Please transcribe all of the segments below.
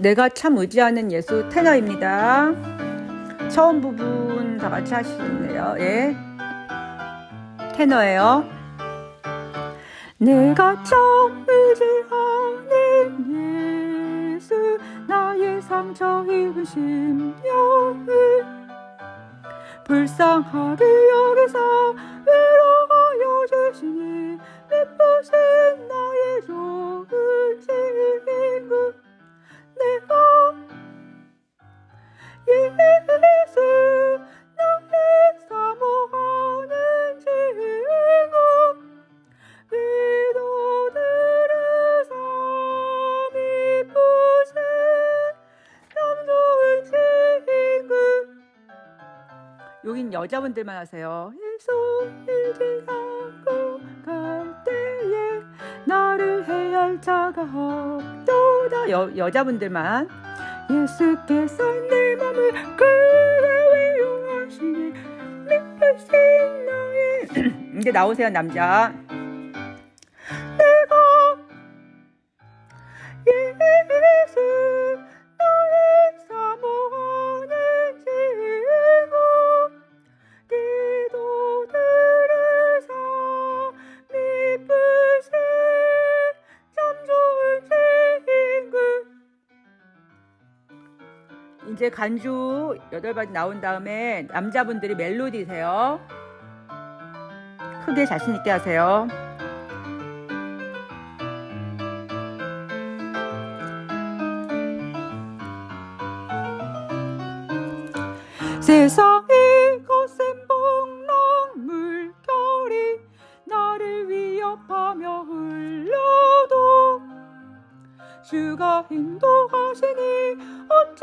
내가 참 의지하는 예수 테너입니다. 처음 부분 다 같이 하시네요. 예. 테너예요. 내가 참 의지하는 예수 나의 상처 입은 심령을 불쌍하게 여기서 위로하여 주시니 미쁘신 나의 예수 나의 사모하는 친구 기도들에서 미쁘신 참 좋은 친구 여긴 여자분들만 하세요. 예수 일지하고 갈 때에 나를 해할 자가 없도다. 여, 여자분들만 예수께서 내 맘을 그에 위용하시니 미쁘신 나의 이제 나오세요 남자 이제 간주 여덟 번 나온 다음에 남자분들이 멜로디세요. 크게 자신 있게 하세요. 세상 주가 인도하시니 어찌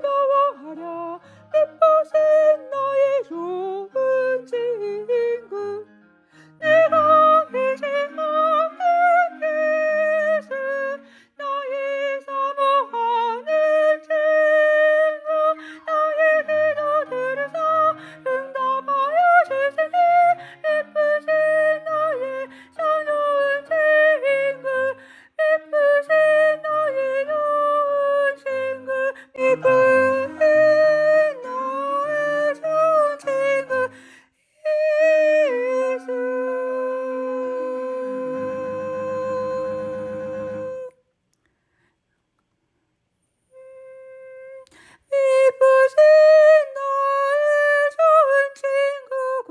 두려워하랴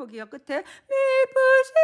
거기요. 끝에 미쁘신